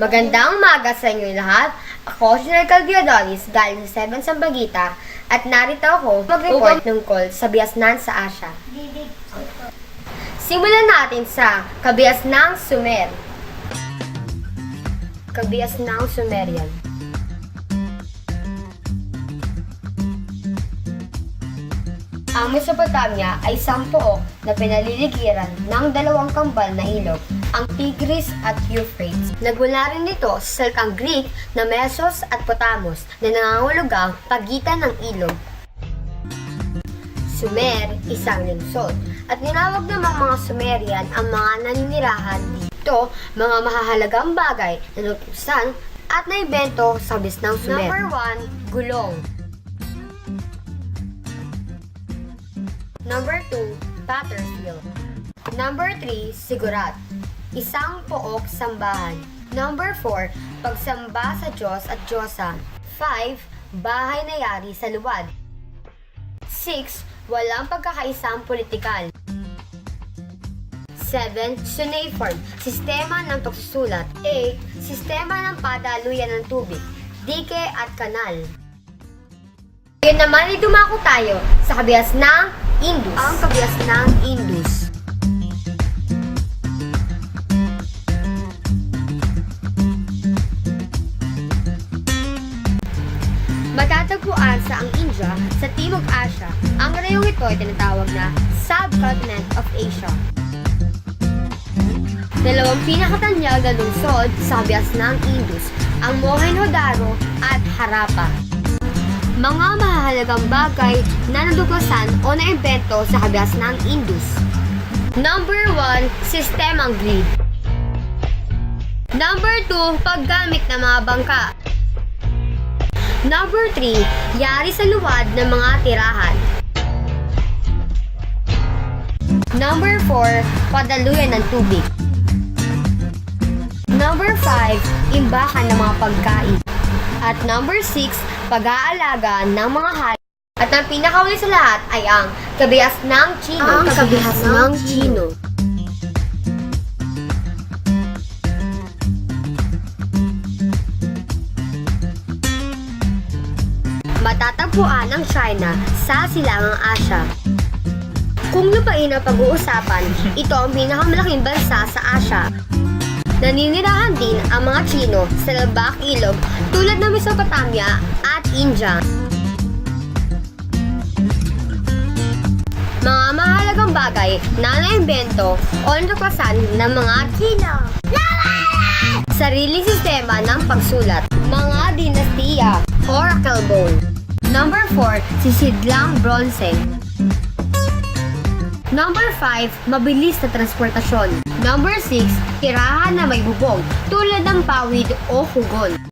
Magandang umaga sa inyo lahat. Ako si Nicole Diodonis galing sa 7 Sambagita at narito ako mag-report tungkol sa biasnan sa Asya. Simulan natin sa kabiasnang Sumer. Kabiasnang Sumerian. Ang Mesopotamia ay isang pook na pinaliligiran ng dalawang kambal na ilog, ang Tigris at Euphrates. Nagmula rin ito sa salitang Greek na Mesos at Potamos na nangangulugang pagitan ng ilog. Sumer, isang lungsod, at ninawag ng mga Sumerian ang mga naninirahan dito mga mahahalagang bagay na natusan at naibento sa bis ng Sumer. Number 1, gulong. Number 2, Battlefield. Number 3, Sigurat. Isang pook sambahan. Number 4, pagsamba sa Diyos at Diyosa. 5, bahay na yari sa luwad. 6, walang pagkakaisang politikal. 7. Cuneiform, sistema ng pagsusulat. 8. Sistema ng padaluyan ng tubig, dike at kanal. Ngayon naman ay dumako tayo sa kabias ng Indus. Ang kabias ng Indus. Matatagpuan sa ang India sa Timog Asya. Ang rayong ito ay tinatawag na Subcontinent of Asia. Dalawang pinakatanyag na lungsod sa kabias ng Indus, ang Mohenjo-daro at Harappa. Mga mahalagang bagay na naduklasan o naimbento sa kabias ng Indus. Number 1, sistemang grid. Number 2, paggamit ng mga bangka. Number 3, yari sa luwad ng mga tirahan. Number 4, padaluyan ng tubig. Number 5, imbakan ng mga pagkain. At number 6, pag-aalaga ng mga hayop. At ang pinakahuli sa lahat ay ang kabias ng Chino. Ang kabihas ng Chino. Matatagpuan ng China sa silangang Asya. Kung lupain ang pag-uusapan, ito ang pinakamalaking bansa sa Asya. Naninirahan din ang mga Chino sa labak ilog tulad ng Mesopotamia at India. Mga mahalagang bagay na naimbento o natuklasan ng mga Chino. Sariling sistema ng pagsulat. Mga dinastiya. Oracle Bone. Number 4, sisidlang bronze. Number 5, mabilis na transportasyon. Number 6, tirahan na may bubong tulad ng pawid o hugon.